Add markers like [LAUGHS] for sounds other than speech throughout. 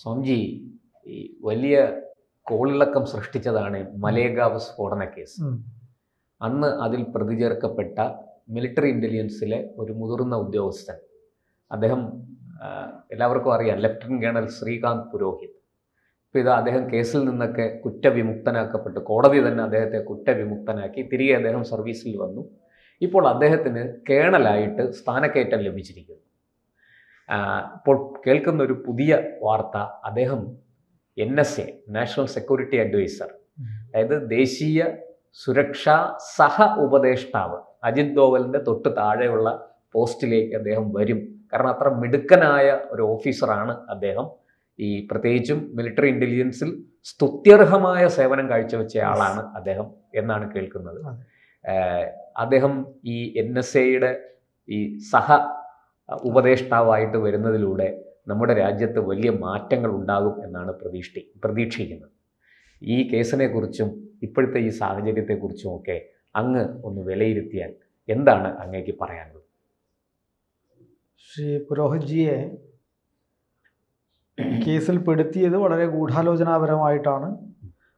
സ്വാമിജി ഈ വലിയ കോളിളക്കം സൃഷ്ടിച്ചതാണ് മലേഗാവ് സ്ഫോടന കേസ്. അന്ന് അതിൽ പ്രതി ചേർക്കപ്പെട്ട മിലിറ്ററി ഇന്റലിജൻസിലെ ഒരു മുതിർന്ന ഉദ്യോഗസ്ഥൻ. അദ്ദേഹം എല്ലാവർക്കും അറിയാം ലഫ്റ്റനന്റ് കേണൽ ശ്രീകാന്ത് പുരോഹിത്. ഇപ്പോൾ ഇത് അദ്ദേഹം കേസിൽ നിന്നൊക്കെ കുറ്റവിമുക്തനാക്കപ്പെട്ടു. കോടതി തന്നെ അദ്ദേഹത്തെ കുറ്റവിമുക്തനാക്കി. തിരികെ അദ്ദേഹം സർവീസിൽ വന്നു. ഇപ്പോൾ അദ്ദേഹത്തിന് കേണലായിട്ട് സ്ഥാനക്കയറ്റം ലഭിച്ചിരിക്കുന്നു. ഇപ്പോൾ കേൾക്കുന്ന ഒരു പുതിയ വാർത്ത അദ്ദേഹം N S A national security adviser. അതായത് ദേശീയ സുരക്ഷാ സഹ ഉപദേഷ്ടാവ് അജിത് ദോവലിന്റെ തൊട്ട് താഴെയുള്ള പോസ്റ്റിലേക്ക് അദ്ദേഹം വരും. കാരണം അത്ര മിടുക്കനായ ഒരു ഓഫീസറാണ് അദ്ദേഹം. ഈ പ്രത്യേകിച്ചും മിലിറ്ററി ഇന്റലിജൻസിൽ സ്തുത്യർഹമായ സേവനം കാഴ്ചവെച്ച ആളാണ് അദ്ദേഹം എന്നാണ് കേൾക്കുന്നത്. അദ്ദേഹം ഈ എൻ എസ് എയുടെ ഈ സഹ ഉപദേഷ്ടാവായിട്ട് വരുന്നതിലൂടെ നമ്മുടെ രാജ്യത്ത് വലിയ മാറ്റങ്ങൾ ഉണ്ടാകും എന്നാണ് പ്രതീക്ഷ പ്രതീക്ഷിക്കുന്നത്. ഈ കേസിനെക്കുറിച്ചും ഇപ്പോഴത്തെ ഈ സാഹചര്യത്തെക്കുറിച്ചും ഒക്കെ അങ്ങ് ഒന്ന് വിലയിരുത്തിയാൽ എന്താണ് അങ്ങേക്ക് പറയാനുള്ളത്? ശ്രീ പുരോഹിത്ജിയെ കേസിൽ പെടുത്തിയത് വളരെ ഗൂഢാലോചനാപരമായിട്ടാണ്.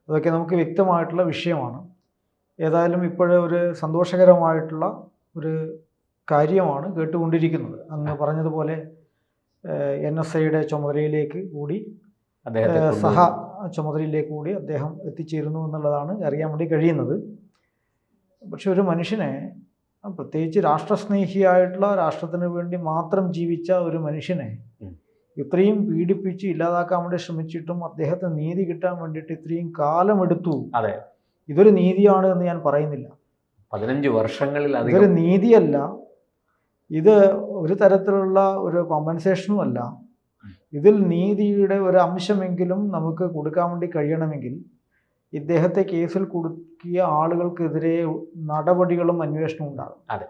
അതൊക്കെ നമുക്ക് വ്യക്തമായിട്ടുള്ള വിഷയമാണ്. ഏതായാലും ഇപ്പോഴേ ഒരു സന്തോഷകരമായിട്ടുള്ള ഒരു കാര്യമാണ് കേട്ടുകൊണ്ടിരിക്കുന്നത്. അങ്ങ് പറഞ്ഞതുപോലെ എൻ എസ് ഐയുടെ ചുമതലയിലേക്ക് കൂടി സഹ. ചുമതലയിലേക്ക് കൂടി അദ്ദേഹം എത്തിച്ചേരുന്നു എന്നുള്ളതാണ് അറിയാൻ വേണ്ടി കഴിയുന്നത്. പക്ഷെ ഒരു മനുഷ്യനെ പ്രത്യേകിച്ച് രാഷ്ട്രസ്നേഹിയായിട്ടുള്ള രാഷ്ട്രത്തിന് വേണ്ടി മാത്രം ജീവിച്ച ഒരു മനുഷ്യനെ ഇത്രയും പീഡിപ്പിച്ച് ഇല്ലാതാക്കാൻ വേണ്ടി ശ്രമിച്ചിട്ടും അദ്ദേഹത്തെ നീതി കിട്ടാൻ വേണ്ടിയിട്ട് ഇത്രയും കാലമെടുത്തു. അതെ. ഇതൊരു നീതിയാണ് എന്ന് ഞാൻ പറയുന്നില്ല. പതിനഞ്ച് വർഷങ്ങളിൽ ഇതൊരു നീതിയല്ല. ഇത് ഒരു തരത്തിലുള്ള ഒരു കോമ്പൻസേഷനും അല്ല ഇതിൽ നീതിയുടെ ഒരു അംശമെങ്കിലും നമുക്ക് കൊടുക്കാൻ വേണ്ടി കഴിയണമെങ്കിൽ ഇദ്ദേഹത്തെ കേസിൽ കുടുക്കിയ ആളുകൾക്കെതിരെ നടപടികളും അന്വേഷണവും ഉണ്ടാകും അതെ.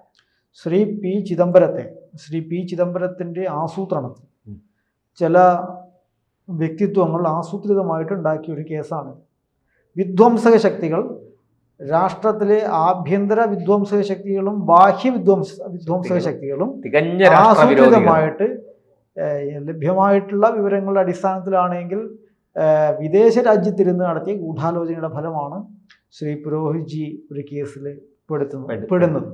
ശ്രീ പി ചിദംബരത്തെ ശ്രീ പി ചിദംബരത്തിന്റെ ആസൂത്രണത്തിൽ. ചില വ്യക്തിത്വങ്ങൾ ആസൂത്രിതമായിട്ട് ഉണ്ടാക്കിയ ഒരു കേസാണ് വിധ്വംസക ശക്തികൾ രാഷ്ട്രത്തിലെ ആഭ്യന്തര വിധ്വംസക ശക്തികളും ബാഹ്യ വിധ്വംസ വിധ്വംസക ശക്തികളും ആസൂത്രിതമായിട്ട് ലഭ്യമായിട്ടുള്ള വിവരങ്ങളുടെ അടിസ്ഥാനത്തിലാണെങ്കിൽ വിദേശ രാജ്യത്തിരുന്ന് നടത്തിയ ഗൂഢാലോചനയുടെ ഫലമാണ് ശ്രീ പുരോഹിത്ജി ഒരു കേസിൽ പെടുത്തുന്നത് പെടുന്നത്.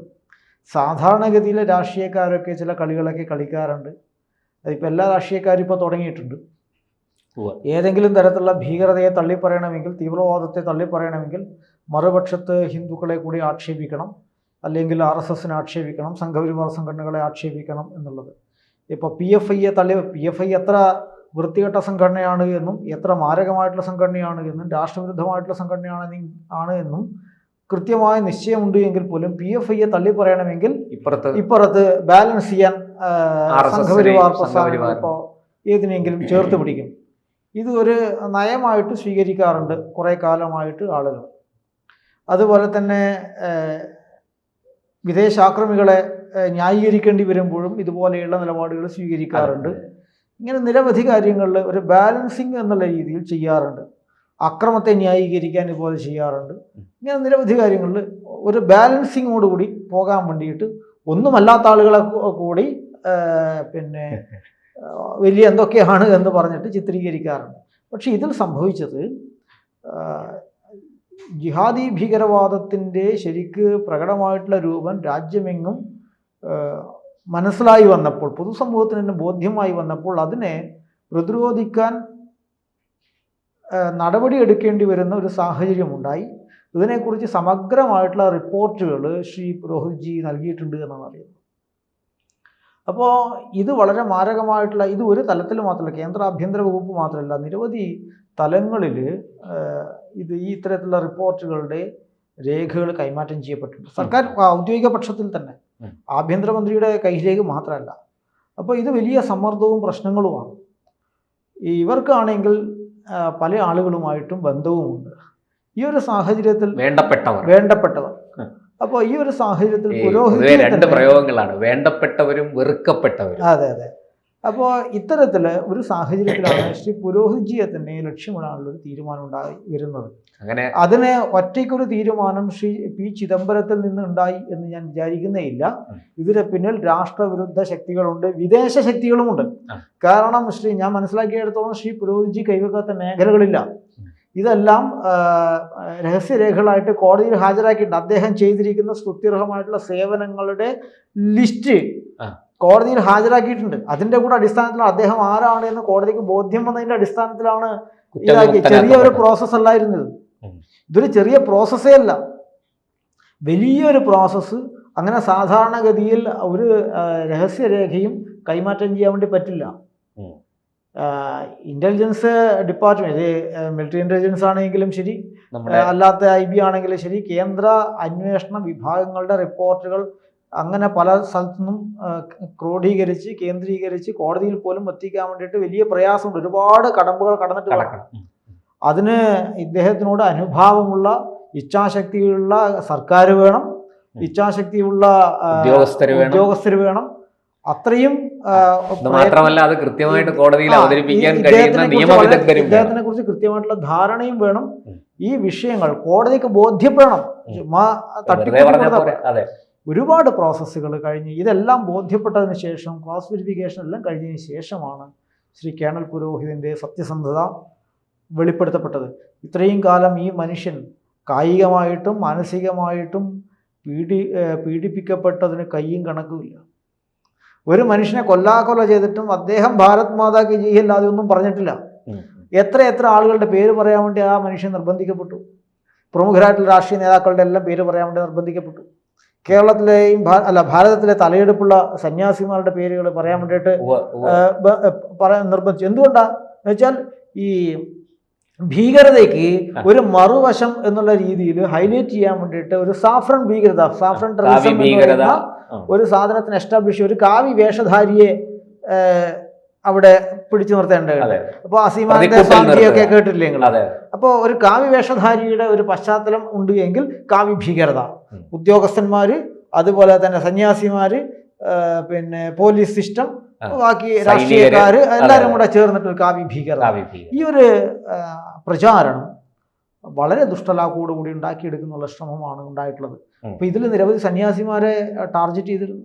സാധാരണഗതിയിലെ രാഷ്ട്രീയക്കാരൊക്കെ ചില കളികളൊക്കെ കളിക്കാറുണ്ട്. അതിപ്പോൾ എല്ലാ രാഷ്ട്രീയക്കാരും ഇപ്പോൾ തുടങ്ങിയിട്ടുണ്ട്. ഏതെങ്കിലും തരത്തിലുള്ള ഭീകരതയെ തള്ളിപ്പറയണമെങ്കിൽ തീവ്രവാദത്തെ തള്ളിപ്പറയണമെങ്കിൽ മറുപക്ഷത്ത് ഹിന്ദുക്കളെ കൂടി ആക്ഷേപിക്കണം അല്ലെങ്കിൽ ആർ എസ് എസിനെ ആക്ഷേപിക്കണം സംഘപരിവാർ സംഘടനകളെ ആക്ഷേപിക്കണം എന്നുള്ളത്. ഇപ്പോൾ പി എഫ് ഐയെ തള്ളി പി എഫ് ഐ എത്ര വൃത്തികെട്ട സംഘടനയാണ് എന്നും എത്ര മാരകമായിട്ടുള്ള സംഘടനയാണ് എന്നും രാഷ്ട്രവിരുദ്ധമായിട്ടുള്ള സംഘടനയാണ് ആണ് എന്നും കൃത്യമായ നിശ്ചയമുണ്ട് എങ്കിൽ പോലും പി എഫ് ഐയെ തള്ളി പറയണമെങ്കിൽ ഇപ്പുറത്ത് ഇപ്പുറത്ത് ബാലൻസ് ചെയ്യാൻ സംഘപരിവാർ പ്രസ്ഥാനം. ഇപ്പോൾ ഏതിനെങ്കിലും ചേർത്ത് പിടിക്കും. ഇത് ഒരു നയമായിട്ട് സ്വീകരിക്കാറുണ്ട് കുറേ കാലമായിട്ട് ആളുകൾ. അതുപോലെ തന്നെ വിദേശാക്രമികളെ ന്യായീകരിക്കേണ്ടി വരുമ്പോഴും ഇതുപോലെയുള്ള നിലപാടുകൾ സ്വീകരിക്കാറുണ്ട്. ഇങ്ങനെ നിരവധി കാര്യങ്ങളിൽ ഒരു ബാലൻസിങ് എന്നുള്ള രീതിയിൽ ചെയ്യാറുണ്ട്. അക്രമത്തെ ന്യായീകരിക്കാൻ ഇതുപോലെ ചെയ്യാറുണ്ട്. ഇങ്ങനെ നിരവധി കാര്യങ്ങളിൽ ഒരു ബാലൻസിങ്ങോടുകൂടി പോകാൻ വേണ്ടിയിട്ട് ഒന്നുമല്ലാത്ത ആളുകളെ കൂടി പിന്നെ [LAUGHS] വലിയ എന്തൊക്കെയാണ് എന്ന് പറഞ്ഞിട്ട് ചിത്രീകരിക്കാറുണ്ട്. പക്ഷെ ഇതിൽ സംഭവിച്ചത് ജിഹാദി ഭീകരവാദത്തിന്റെ ശരിക്ക് പ്രകടമായിട്ടുള്ള രൂപം രാജ്യമെങ്ങും മനസ്സിലായി വന്നപ്പോൾ പൊതുസമൂഹത്തിന് തന്നെ ബോധ്യമായി വന്നപ്പോൾ അതിനെ പ്രതിരോധിക്കാൻ നടപടിയെടുക്കേണ്ടി വരുന്ന ഒരു സാഹചര്യമുണ്ടായി ഇതിനെക്കുറിച്ച് സമഗ്രമായിട്ടുള്ള റിപ്പോർട്ടുകൾ ശ്രീ പുരോഹിത്ജി നൽകിയിട്ടുണ്ട് എന്നാണ് അറിയുന്നത്. അപ്പോൾ ഇത് വളരെ മാരകമായിട്ടുള്ള ഇത് ഒരു തലത്തിൽ മാത്രമല്ല കേന്ദ്ര ആഭ്യന്തര വകുപ്പ് മാത്രമല്ല നിരവധി തലങ്ങളിൽ ഇത് ഈ ഇത്തരത്തിലുള്ള റിപ്പോർട്ടുകളുടെ രേഖകൾ കൈമാറ്റം ചെയ്യപ്പെട്ടിട്ടുണ്ട്. സർക്കാർ ഔദ്യോഗിക പക്ഷത്തിൽ തന്നെ. ആഭ്യന്തരമന്ത്രിയുടെ കയ്യിലേക്ക് മാത്രമല്ല. അപ്പോൾ ഇത് വലിയ സമ്മർദ്ദവും പ്രശ്നങ്ങളുമാണ്. ഇവർക്കാണെങ്കിൽ പല ആളുകളുമായിട്ടും ബന്ധവുമുണ്ട്. ഈ ഒരു സാഹചര്യത്തിൽ വേണ്ടപ്പെട്ടവർ. വേണ്ടപ്പെട്ടവർ. അപ്പോൾ ഈ ഒരു സാഹചര്യത്തിൽ പുരോഹിതൻ രണ്ട് പ്രയോഗങ്ങളാണ്. വേണ്ടപ്പെട്ടവരും വെറുക്കപ്പെട്ടവരും. അതെ അതെ. അപ്പോൾ ഇത്തരത്തിൽ ഒരു സാഹചര്യത്തിലാണ് [CLEARS THROAT] ശ്രീ പുരോഹിജിയെ തന്നെ ലക്ഷ്യമിടാനുള്ള ഒരു തീരുമാനം ഉണ്ടായി വരുന്നത്. അങ്ങനെ അതിന് ഒറ്റയ്ക്കൊരു തീരുമാനം ശ്രീ പി ചിദംബരത്തിൽ നിന്ന് ഉണ്ടായി എന്ന് ഞാൻ വിചാരിക്കുന്നേയില്ല. ഇതിന് പിന്നിൽ രാഷ്ട്രവിരുദ്ധ ശക്തികളുണ്ട് വിദേശ ശക്തികളുമുണ്ട്. കാരണം ശ്രീ ഞാൻ മനസ്സിലാക്കിയെടുത്തോളം ശ്രീ പുരോഹിജി കൈവെക്കാത്ത മേഖലകളില്ല. ഇതെല്ലാം രഹസ്യരേഖകളായിട്ട് കോടതിയിൽ ഹാജരാക്കിയിട്ടുണ്ട്. അദ്ദേഹം ചെയ്തിരിക്കുന്ന സ്തുത്യർഹമായിട്ടുള്ള സേവനങ്ങളുടെ ലിസ്റ്റ്. കോടതിയിൽ ഹാജരാക്കിയിട്ടുണ്ട്. അതിന്റെ കൂടെ അടിസ്ഥാനത്തിലാണ് അദ്ദേഹം ആരാണ് എന്ന് കോടതിക്ക് ബോധ്യം വന്നതിന്റെ അടിസ്ഥാനത്തിലാണ് ഇതാക്കി ചെറിയ ഒരു പ്രോസസ് പ്രോസസ്സ് അല്ലായിരുന്നു ഇത് ഇതൊരു ചെറിയ പ്രോസസ്സേ അല്ല. വലിയൊരു പ്രോസസ്സ് അങ്ങനെ സാധാരണഗതിയിൽ ഒരു രഹസ്യരേഖയും കൈമാറ്റം ചെയ്യാൻ വേണ്ടി പറ്റില്ല. ഇന്റലിജൻസ് ഡിപ്പാർട്ട്മെന്റ് മിലിറ്ററി ഇന്റലിജൻസ് ആണെങ്കിലും ശരി അല്ലാത്ത ഐ ബി ആണെങ്കിലും ശരി കേന്ദ്ര അന്വേഷണ വിഭാഗങ്ങളുടെ റിപ്പോർട്ടുകൾ അങ്ങനെ പല സ്ഥലത്തുനിന്നും നിന്നും ക്രോഡീകരിച്ച് കേന്ദ്രീകരിച്ച് കോടതിയിൽ പോലും എത്തിക്കാൻ വേണ്ടിയിട്ട് വലിയ പ്രയാസമുണ്ട്. ഒരുപാട് കടമ്പുകൾ കടന്നിട്ട് കിടക്കണം. അതിന് ഇദ്ദേഹത്തിനോട് അനുഭാവമുള്ള ഇച്ഛാശക്തിയുള്ള സർക്കാർ വേണം. ഇച്ഛാശക്തിയുള്ള ഉദ്യോഗസ്ഥർ ഉദ്യോഗസ്ഥര് വേണം. അത്രയും മാത്രമല്ല അത് കൃത്യമായിട്ട് കോടതിയിൽ അവതരിപ്പിക്കാൻ കഴിയുന്ന ഇദ്ദേഹത്തിനെ കുറിച്ച്. ഇദ്ദേഹത്തിനെ കൃത്യമായിട്ടുള്ള ധാരണയും വേണം. ഈ വിഷയങ്ങൾ കോടതിക്ക് ബോധ്യപ്പെടണം. അതെ ഒരുപാട് പ്രോസസ്സുകൾ കഴിഞ്ഞ് ഇതെല്ലാം ബോധ്യപ്പെട്ടതിന് ശേഷം ക്രോസ് വെരിഫിക്കേഷൻ എല്ലാം കഴിഞ്ഞതിന് ശേഷമാണ് ശ്രീ കേണൽ പുരോഹിതിന്റെ സത്യസന്ധത വെളിപ്പെടുത്തപ്പെട്ടത്. ഇത്രയും കാലം ഈ മനുഷ്യൻ കായികമായിട്ടും മാനസികമായിട്ടും പീഡി പീഡിപ്പിക്കപ്പെട്ടതിന് കയ്യും കണക്കുമില്ല ഒരു മനുഷ്യനെ കൊല്ലാക്കൊല ചെയ്തിട്ടും അദ്ദേഹം ഭാരത് മാതാ കി അല്ലാതെ ഒന്നും പറഞ്ഞിട്ടില്ല. എത്ര എത്ര ആളുകളുടെ പേര് പറയാൻ വേണ്ടി ആ മനുഷ്യൻ നിർബന്ധിക്കപ്പെട്ടു. പ്രമുഖരായിട്ടുള്ള രാഷ്ട്രീയ നേതാക്കളുടെ എല്ലാം പേര് പറയാൻ വേണ്ടി നിർബന്ധിക്കപ്പെട്ടു. കേരളത്തിലെയും അല്ല ഭാരതത്തിലെ തലയെടുപ്പുള്ള സന്യാസിമാരുടെ പേരുകൾ പറയാൻ വേണ്ടിയിട്ട് പറയാൻ നിർബന്ധിച്ചു. എന്തുകൊണ്ടാണ് എന്ന് വെച്ചാൽ ഈ ഭീകരതയ്ക്ക് ഒരു മറുവശം എന്നുള്ള രീതിയിൽ ഹൈലൈറ്റ് ചെയ്യാൻ വേണ്ടിയിട്ട് ഒരു സാഫ്രൺ ഭീകരത സാഫ്രൺ ടെററിസം ഒരു സാധനത്തിന് എസ്റ്റാബ്ലിഷ് ഒരു കാവി വേഷധാരിയെ അവിടെ പിടിച്ചു നിർത്തേണ്ടതുണ്ട്. അപ്പോൾ അസീമാന്റെ പ്രതിക്കൂട്ടിൽ കേട്ടിട്ടില്ലേ നിങ്ങൾ? അപ്പോൾ ഒരു കാവ്യ വേഷധാരിയുടെ ഒരു പശ്ചാത്തലം ഉണ്ട് എങ്കിൽ കാവ്യ ഭീകരത. ഉദ്യോഗസ്ഥന്മാർ ഉദ്യോഗസ്ഥന്മാര് അതുപോലെ തന്നെ സന്യാസിമാർ പിന്നെ പോലീസ് സിസ്റ്റം ബാക്കി രാഷ്ട്രീയക്കാർ രാഷ്ട്രീയക്കാര് എല്ലാവരും കൂടെ ചേർന്നിട്ട് ഒരു കാവ്യ ഭീകരത. ഈ ഒരു പ്രചാരണം വളരെ ദുഷ്ടലാക്കോടുകൂടി ഉണ്ടാക്കിയെടുക്കുന്നുള്ള ശ്രമമാണ് ഉണ്ടായിട്ടുള്ളത്. അപ്പോൾ ഇതിൽ നിരവധി സന്യാസിമാരെ ടാർഗറ്റ് ചെയ്തിരുന്നു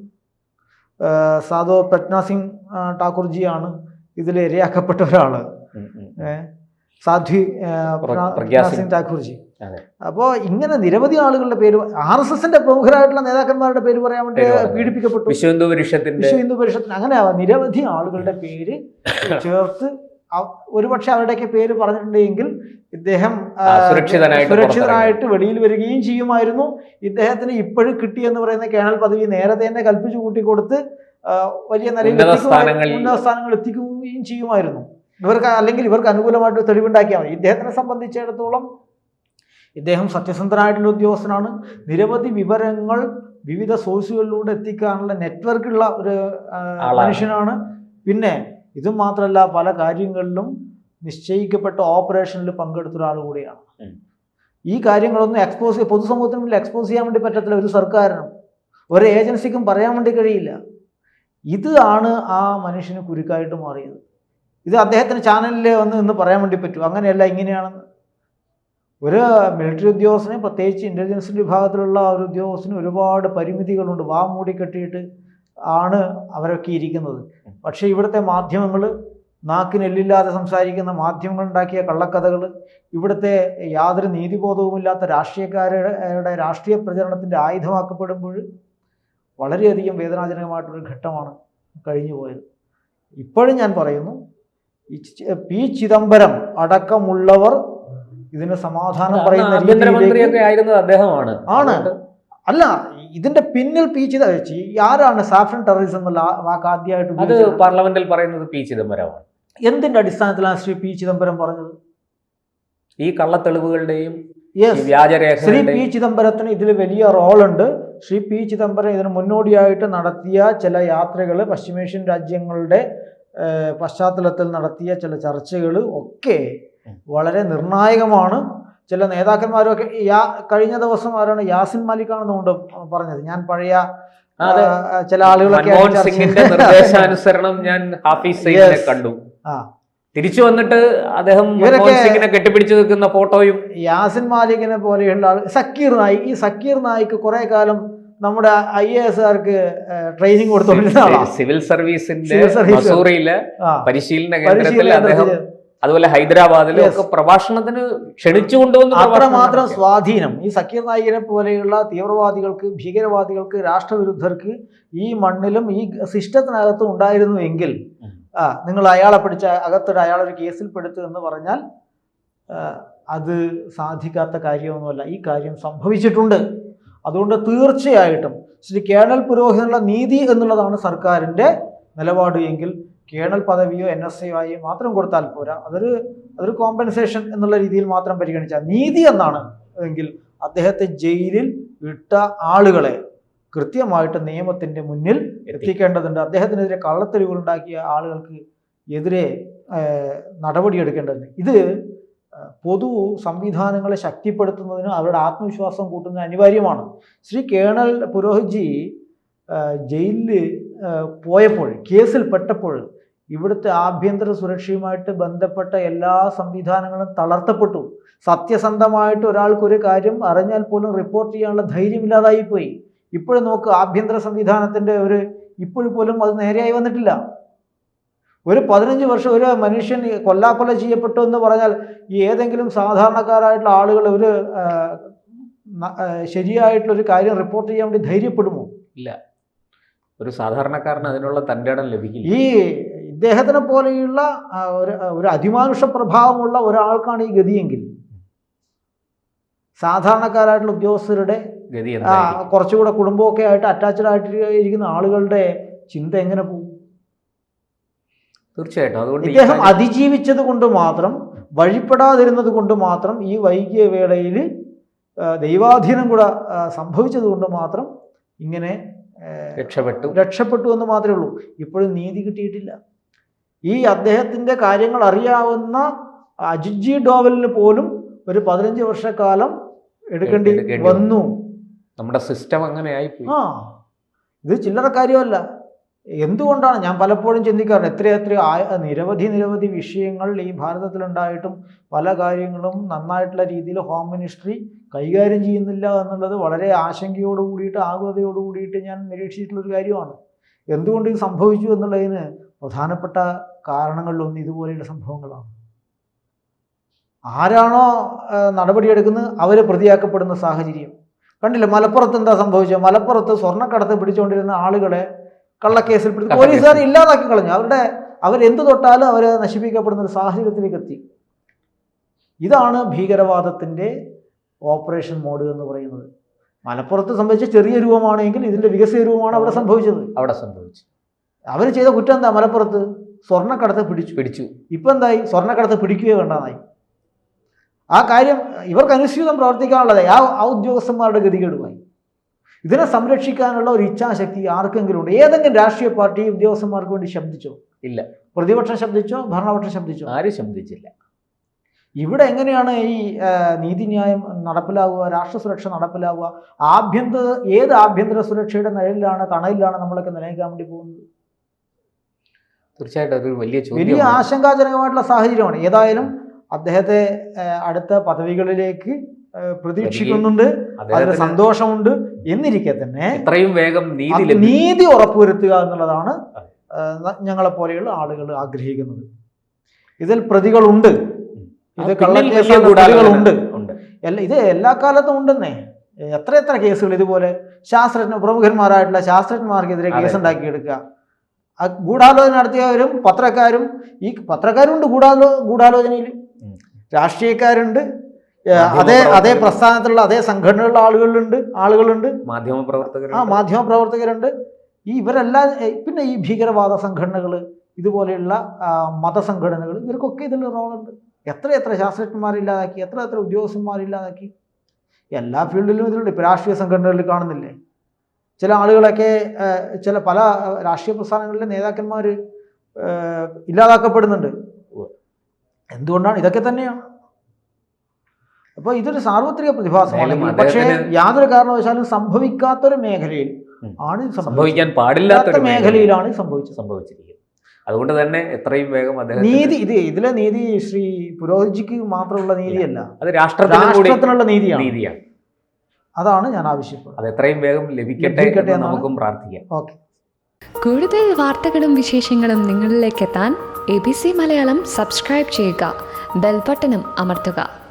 സാധു പ്രജ്ഞാസിംഗ് ഠാക്കൂർജിയാണ് ഇതിൽ ഇരയാക്കപ്പെട്ട ഒരാൾ ഉം. സാധ്വി പ്രജ്ഞാസിംഗ് പ്ര- പ്ര- സിംഗ്. സിംഗ് ഠാക്കൂർജി അപ്പോൾ ഇങ്ങനെ നിരവധി ആളുകളുടെ പേര് ആർ എസ് എസിന്റെ പ്രമുഖരായിട്ടുള്ള നേതാക്കന്മാരുടെ പേര് പറയാൻ വേണ്ടി പീഡിപ്പിക്കപ്പെട്ടു വിശ്വ ഹിന്ദു പരിഷത്തിന്റെ വിശ്വ ഹിന്ദു പരിഷത്തിന് അങ്ങനെ നിരവധി ആളുകളുടെ പേര് [LAUGHS] ചേർത്ത് ഒരുപക്ഷെ അവരുടെയൊക്കെ പേര് പറഞ്ഞിട്ടുണ്ടെങ്കിൽ ഇദ്ദേഹം സുരക്ഷിതനായിട്ട് വെളിയിൽ വരികയും ചെയ്യുമായിരുന്നു. ഇദ്ദേഹത്തിന് ഇപ്പോഴും കിട്ടി എന്ന് പറയുന്ന കേണൽ പദവി നേരത്തെ തന്നെ കൽപ്പിച്ചു കൂട്ടിക്കൊടുത്ത് വലിയ നിലയിൽ ഉന്നത എത്തിക്കുമായിരുന്നു- സ്ഥാനങ്ങളിൽ- ഉന്നത സ്ഥാനങ്ങളിൽ എത്തിക്കുകയും ചെയ്യുമായിരുന്നു. ഇവർക്ക് അല്ലെങ്കിൽ ഇവർക്ക് അനുകൂലമായിട്ട് തെളിവുണ്ടാക്കിയാൽ മതി. ഇദ്ദേഹത്തിനെ സംബന്ധിച്ചിടത്തോളം ഇദ്ദേഹം സത്യസന്ധനായിട്ടുള്ള ഉദ്യോഗസ്ഥനാണ്. നിരവധി വിവരങ്ങൾ വിവിധ സോഴ്സുകളിലൂടെ എത്തിക്കാനുള്ള നെറ്റ്വർക്കുള്ള ഒരു. മനുഷ്യനാണ്. പിന്നെ ഇത് മാത്രമല്ല പല കാര്യങ്ങളിലും നിശ്ചയിക്കപ്പെട്ട ഓപ്പറേഷനിൽ പങ്കെടുത്ത ഒരാൾ കൂടിയാണ്. ഈ കാര്യങ്ങളൊന്നും എക്സ്പോസ് പൊതുസമൂഹത്തിന് മുന്നിൽ എക്സ്പോസ് ചെയ്യാൻ വേണ്ടി പറ്റത്തില്ല ഒരു സർക്കാരിനും. ഒരു ഏജൻസിക്കും പറയാൻ വേണ്ടി കഴിയില്ല. ഇത് ആണ് ആ മനുഷ്യന് കുരുക്കായിട്ട് മാറിയത്. ഇത് അദ്ദേഹത്തിന് ചാനലിൽ വന്ന് ഇന്ന് പറയാൻ വേണ്ടി പറ്റൂ. അങ്ങനെയല്ല ഇങ്ങനെയാണെന്ന്. ഒരു മിലിറ്ററി ഉദ്യോഗസ്ഥനെ പ്രത്യേകിച്ച് ഇന്റലിജൻസ് വിഭാഗത്തിലുള്ള ഒരു ഉദ്യോഗസ്ഥന് ഒരുപാട് പരിമിതികളുണ്ട്. വാ മൂടി കെട്ടിയിട്ട് ആണ് അവരൊക്കെ ഇരിക്കുന്നത്. പക്ഷേ ഇവിടുത്തെ മാധ്യമങ്ങൾ നാക്കിനെല്ലില്ലാതെ സംസാരിക്കുന്ന മാധ്യമങ്ങൾ ഉണ്ടാക്കിയ കള്ളക്കഥകൾ ഇവിടുത്തെ യാതൊരു നീതിബോധവുമില്ലാത്ത രാഷ്ട്രീയക്കാരുടെ രാഷ്ട്രീയ പ്രചരണത്തിന്റെ ആയുധമാക്കപ്പെടുമ്പോൾ വളരെയധികം വേദനാജനകമായിട്ടൊരു ഘട്ടമാണ് കഴിഞ്ഞു പോയത് ഇപ്പോഴും ഞാൻ പറയുന്നു പി ചിദംബരം അടക്കമുള്ളവർ ഇതിന് സമാധാനം പറയുന്ന രീതിയിലേക്ക് ആഭ്യന്തരമന്ത്രിയൊക്കെ ആയിരുന്നത് അദ്ദേഹമാണ്. ആണ്. അല്ല ഇതിന്റെ പിന്നിൽ പി ചിദംബരം ആരാണ് സാഫ്രൻ ടെററിസം എന്നുള്ള വാക്ക് ആദ്യമായിട്ട് അത് പാർലമെന്റിൽ പറയുന്നത് പി ചിദംബരമാണ്. എന്തിന്റെ അടിസ്ഥാനത്തിലാണ് ശ്രീ പി ചിദംബരം പറഞ്ഞത്? ഈ കള്ളത്തെളിവുകളുടെയും ശ്രീ പി ചിദംബരത്തിന് ഇതിൽ വലിയ റോളുണ്ട്. ശ്രീ പി ചിദംബരം ഇതിന് മുന്നോടിയായിട്ട് നടത്തിയ ചില യാത്രകൾ പശ്ചിമേഷ്യൻ രാജ്യങ്ങളുടെ പശ്ചാത്തലത്തിൽ നടത്തിയ ചില ചർച്ചകൾ ഒക്കെ വളരെ നിർണായകമാണ്. ചില നേതാക്കന്മാരൊക്കെ യാ കഴിഞ്ഞ ദിവസം ആരാണ് യാസിൻ മാലിക്കാണെന്നുകൊണ്ട് പറഞ്ഞത്. ഞാൻ പഴയ ചില ആളുകളൊക്കെ സിംഗിന്റെ നിർദ്ദേശാനുസരണം ഞാൻ ഹാഫീസ് സയ്യിദിനെ കണ്ടു. ആ. തിരിച്ചു വന്നിട്ട് അദ്ദേഹം സിംഗിനെ കെട്ടിപ്പിടിച്ചു നിൽക്കുന്ന ഫോട്ടോയും യാസിൻ മാലിക്കിനെ പോലെയുള്ള ആൾ സക്കീർ നായിക് ഈ സക്കീർ നായിക്ക് കുറെ കാലം നമ്മുടെ ഐ എ എസ്കാർക്ക് ട്രെയിനിങ് കൊടുത്തോണ്ടിരുന്ന സിവിൽ സർവീസിന്റെ മസൂറിയിലെ പരിശീലന കേന്ദ്രത്തിൽ അദ്ദേഹം അതുപോലെ ഹൈദരാബാദിൽ. ഒക്കെ പ്രഭാഷണത്തിന് ക്ഷണിച്ചു കൊണ്ടുവന്ന് അത്രമാത്രം സ്വാധീനം. ഈ സക്കീർ നായികനെ പോലെയുള്ള തീവ്രവാദികൾക്ക് ഭീകരവാദികൾക്ക് രാഷ്ട്രവിരുദ്ധർക്ക് ഈ മണ്ണിലും ഈ സിസ്റ്റത്തിനകത്തും ഉണ്ടായിരുന്നു എങ്കിൽ ആ നിങ്ങൾ അയാളെ പിടിച്ച അകത്തൊരു അയാളൊരു കേസിൽ പെടുത്തു എന്ന് പറഞ്ഞാൽ അത് സാധിക്കാത്ത കാര്യമൊന്നുമല്ല. ഈ കാര്യം സംഭവിച്ചിട്ടുണ്ട്. അതുകൊണ്ട് തീർച്ചയായിട്ടും ശ്രീ കേണൽ പുരോഹിതനുള്ള നീതി എന്നുള്ളതാണ് സർക്കാരിന്റെ നിലപാട് എങ്കിൽ കേണൽ പദവിയോ എൻ എസ് ആയി മാത്രം കൊടുത്താൽ പോരാ. അതൊരു അതൊരു കോമ്പൻസേഷൻ എന്നുള്ള രീതിയിൽ മാത്രം പരിഗണിച്ചാൽ നീതി എന്നാണ് എങ്കിൽ അദ്ദേഹത്തെ ജയിലിൽ ഇട്ട ആളുകളെ കൃത്യമായിട്ട് നിയമത്തിന്റെ മുന്നിൽ എത്തിക്കേണ്ടതുണ്ട്. അദ്ദേഹത്തിനെതിരെ കള്ളത്തെളിവുകൾ ഉണ്ടാക്കിയ ആളുകൾക്ക് എതിരെ നടപടിയെടുക്കേണ്ടതുണ്ട്. ഇത് പൊതു സംവിധാനങ്ങളെ ശക്തിപ്പെടുത്തുന്നതിനും അവരുടെ ആത്മവിശ്വാസം കൂട്ടുന്നതിന് അനിവാര്യമാണ്. ശ്രീ കേണൽ പുരോഹിത്ജി ജയിലിൽ പോയപ്പോൾ കേസിൽ പെട്ടപ്പോൾ ഇവിടുത്തെ ആഭ്യന്തര സുരക്ഷയുമായിട്ട് ബന്ധപ്പെട്ട എല്ലാ സംവിധാനങ്ങളും തളർത്തപ്പെട്ടു. സത്യസന്ധമായിട്ട് ഒരാൾക്കൊരു കാര്യം അറിഞ്ഞാൽ പോലും റിപ്പോർട്ട് ചെയ്യാനുള്ള ധൈര്യമില്ലാതായി പോയി ഇപ്പോഴും നോക്ക് ആഭ്യന്തര സംവിധാനത്തിന്റെ ഒരു ഇപ്പോഴും പോലും അത് നേരെയായി വന്നിട്ടില്ല. ഒരു പതിനഞ്ച് വർഷം ഒരു മനുഷ്യൻ കൊല്ലാക്കൊല ചെയ്യപ്പെട്ടു എന്ന് പറഞ്ഞാൽ ഈ ഏതെങ്കിലും സാധാരണക്കാരായിട്ടുള്ള ആളുകൾ ഒരു ശരിയായിട്ടുള്ള ഒരു കാര്യം റിപ്പോർട്ട് ചെയ്യാൻ വേണ്ടി ധൈര്യപ്പെടുമോ? ഇല്ല. ഒരു സാധാരണക്കാരന് അതിനുള്ള തന്റെ ഇടം ലഭിക്കില്ല. ഈ ഇദ്ദേഹത്തിനെ പോലെയുള്ള ഒരു ഒരു അതിമാനുഷ പ്രഭാവമുള്ള ഒരാൾക്കാണ് ഈ ഗതിയെങ്കിൽ സാധാരണക്കാരായിട്ടുള്ള ഉദ്യോഗസ്ഥരുടെ കുറച്ചുകൂടെ കുടുംബമൊക്കെ ആയിട്ട് അറ്റാച്ച്ഡ് ആയിട്ട് ഇരിക്കുന്ന ആളുകളുടെ ചിന്ത എങ്ങനെ പോകും? തീർച്ചയായിട്ടും. അതുകൊണ്ട് ഇദ്ദേഹം അതിജീവിച്ചത് കൊണ്ട് മാത്രം വഴിപ്പെടാതിരുന്നത് കൊണ്ട് മാത്രം ഈ വൈകിയ വേളയിൽ ദൈവാധീനം കൂടെ സംഭവിച്ചത് കൊണ്ട് മാത്രം ഇങ്ങനെ രക്ഷപ്പെട്ടു. രക്ഷപ്പെട്ടു എന്ന് മാത്രമേ ഉള്ളൂ. ഇപ്പോഴും നീതി കിട്ടിയിട്ടില്ല. ഈ അദ്ദേഹത്തിന്റെ കാര്യങ്ങൾ അറിയാവുന്ന അജിജി ഡോവലിന് പോലും ഒരു പതിനഞ്ച് വർഷക്കാലം എടുക്കേണ്ടി വന്നു. നമ്മുടെ സിസ്റ്റം അങ്ങനെയായി ആ ഇത് ചില്ലറ കാര്യമല്ല. എന്തുകൊണ്ടാണ്? ഞാൻ പലപ്പോഴും ചിന്തിക്കാറുണ്ട്. എത്ര എത്ര നിരവധി നിരവധി വിഷയങ്ങൾ ഈ ഭാരതത്തിലുണ്ടായിട്ടും പല കാര്യങ്ങളും നന്നായിട്ടുള്ള രീതിയിൽ ഹോം മിനിസ്ട്രി കൈകാര്യം ചെയ്യുന്നില്ല എന്നുള്ളത് വളരെ ആശങ്കയോട് കൂടിയിട്ട് ആകുലതയോട് കൂടിയിട്ട് ഞാൻ നിരീക്ഷിച്ചിട്ടുള്ളൊരു കാര്യമാണ്. എന്തുകൊണ്ട് ഇത് സംഭവിച്ചു എന്നുള്ളതിന് പ്രധാനപ്പെട്ട കാരണങ്ങളിലൊന്ന് ഇതുപോലെയുള്ള സംഭവങ്ങളാണ്. ആരാണോ നടപടിയെടുക്കുന്നത് അവർ പ്രതിയാക്കപ്പെടുന്ന സാഹചര്യം. കണ്ടില്ലേ മലപ്പുറത്ത് എന്താ സംഭവിച്ചത് മലപ്പുറത്ത് സ്വർണക്കടത്ത് പിടിച്ചുകൊണ്ടിരുന്ന ആളുകളെ കള്ളക്കേസിൽ പിടിച്ച്. പോലീസുകാർ ഇല്ലാതാക്കി കളഞ്ഞു. അവരുടെ അവരെന്ത് തൊട്ടാലും അവർ നശിപ്പിക്കപ്പെടുന്ന ഒരു സാഹചര്യത്തിലേക്ക് എത്തി ഇതാണ് ഭീകരവാദത്തിന്റെ ഓപ്പറേഷൻ മോഡ് എന്ന് പറയുന്നത്. മലപ്പുറത്ത് സംഭവിച്ച ചെറിയ രൂപമാണെങ്കിൽ ഇതിന്റെ വികസിത രൂപമാണ് അവിടെ സംഭവിച്ചത്. അവിടെ സംഭവിച്ചു. അവർ ചെയ്ത കുറ്റം എന്താ മലപ്പുറത്ത്? സ്വർണക്കടത്ത് പിടിച്ചു പിടിച്ചു. ഇപ്പം എന്തായി? സ്വർണക്കടത്ത് പിടിക്കുകയോ വേണ്ടതായി ആ കാര്യം ഇവർക്ക് അനുസ്യൂതം പ്രവർത്തിക്കാനുള്ളത്. ആ ആ ഉദ്യോഗസ്ഥന്മാരുടെ ഗതികേടുമായി. ഇതിനെ സംരക്ഷിക്കാനുള്ള ഒരു ഇച്ഛാശക്തി ആർക്കെങ്കിലും ഉണ്ട്? ഏതെങ്കിലും രാഷ്ട്രീയ പാർട്ടി ഉദ്യോഗസ്ഥന്മാർക്ക് വേണ്ടി ശബ്ദിച്ചോ? ഇല്ല. പ്രതിപക്ഷം ശബ്ദിച്ചോ? ഭരണപക്ഷം ശബ്ദിച്ചോ? ആരും ശബ്ദിച്ചില്ല. ഇവിടെ എങ്ങനെയാണ് ഈ നീതിന്യായം നടപ്പിലാവുക രാഷ്ട്ര സുരക്ഷ നടപ്പിലാവുക? ആഭ്യന്തര ഏത് ആഭ്യന്തര സുരക്ഷയുടെ നിഴലിലാണ് തണലിലാണ് നമ്മളൊക്കെ നിലനിൽക്കാൻ വേണ്ടി പോകുന്നത്? തീർച്ചയായിട്ടും അതൊരു വലിയ വലിയ ആശങ്കാജനകമായിട്ടുള്ള സാഹചര്യമാണ്. ഏതായാലും അദ്ദേഹത്തെ അടുത്ത പദവികളിലേക്ക് പ്രതീക്ഷിക്കുന്നുണ്ട്. അതിന് സന്തോഷമുണ്ട് എന്നിരിക്കെ തന്നെ ഇത്രയും വേഗം നീതി നീതി ഉറപ്പുവരുത്തുക എന്നുള്ളതാണ് ഞങ്ങളെ പോലെയുള്ള ആളുകൾ ആഗ്രഹിക്കുന്നത്. ഇതിൽ പ്രതികളുണ്ട്. ഇത് പിന്നിൽ കള്ളക്കേസ് വലിയ ഗൂഢാലോചന പ്രതികളുണ്ട്. ഉണ്ട്. എല്ലാ ഇത് എല്ലാ കാലത്തും ഉണ്ടെന്നേ. എത്ര എത്ര കേസുകൾ ഇതുപോലെ ശാസ്ത്രജ്ഞ പ്രമുഖന്മാരായിട്ടുള്ള ശാസ്ത്രജ്ഞന്മാർക്കെതിരെ. കേസ് ഉണ്ടാക്കിയെടുക്കുക ഗൂഢാലോചന നടത്തിയവരും പത്രക്കാരും ഈ പത്രക്കാരുണ്ട് ഗൂഢാലോ ഗൂഢാലോചനയിൽ. രാഷ്ട്രീയക്കാരുണ്ട്. അതേ അതേ. പ്രസ്ഥാനത്തിലുള്ള അതേ സംഘടനകളുടെ ആളുകളുണ്ട് ആളുകളുണ്ട്. മാധ്യമ പ്രവർത്തകർ ആ മാധ്യമ പ്രവർത്തകരുണ്ട്. ഈ ഇവരെല്ലാം പിന്നെ ഈ ഭീകരവാദ സംഘടനകൾ ഇതുപോലെയുള്ള മതസംഘടനകൾ ഇവർക്കൊക്കെ ഇതിൽ റോളുണ്ട്. എത്ര എത്ര ശാസ്ത്രജ്ഞന്മാരില്ലാതാക്കി എത്ര എത്ര ഉദ്യോഗസ്ഥന്മാരില്ലാതാക്കി. എല്ലാ ഫീൽഡിലും ഇതിലുണ്ട്. ഇപ്പോൾ രാഷ്ട്രീയ സംഘടനകളിൽ കാണുന്നില്ലേ? ചില ആളുകളൊക്കെ ചില പല രാഷ്ട്രീയ പ്രസ്ഥാനങ്ങളിലെ നേതാക്കന്മാർ ഇല്ലാതാക്കപ്പെടുന്നുണ്ട്. എന്തുകൊണ്ടാണ്? ഇതൊക്കെ തന്നെയാണ്. അപ്പോൾ ഇതൊരു സാർവത്രിക പ്രതിഭാസമാണ്. പക്ഷേ യാതൊരു കാരണവശാലും സംഭവിക്കാത്തൊരു മേഖലയിൽ. ആണ് സംഭവിക്കാൻ പാടില്ലാത്ത മേഖലയിലാണ് സംഭവിച്ചത്. സംഭവിച്ചിരിക്കുന്നത്. അതുകൊണ്ട് തന്നെ എത്രയും വേഗം അദ്ദേഹം നീതി ഇത് ഇതിലെ നീതി ശ്രീ പുരോഹിജിക്ക് മാത്രമുള്ള നീതിയല്ല. അത് രാഷ്ട്രത്തിനുള്ള നീതിയാണ്. നീതിയാണ്. അതാണ് ഞാൻ ആവശ്യപ്പെടുന്നത്. അത് എത്രയും വേഗം ലഭിക്കട്ടെ നമുക്കും പ്രാർത്ഥിക്കാം. ഓക്കെ. കൂടുതൽ വാർത്തകളും വിശേഷങ്ങളും നിങ്ങളിലേക്ക് എത്താൻ A B C Malayalam subscribe ചെയ്യുക. ബെൽബട്ടനും അമർത്തുക.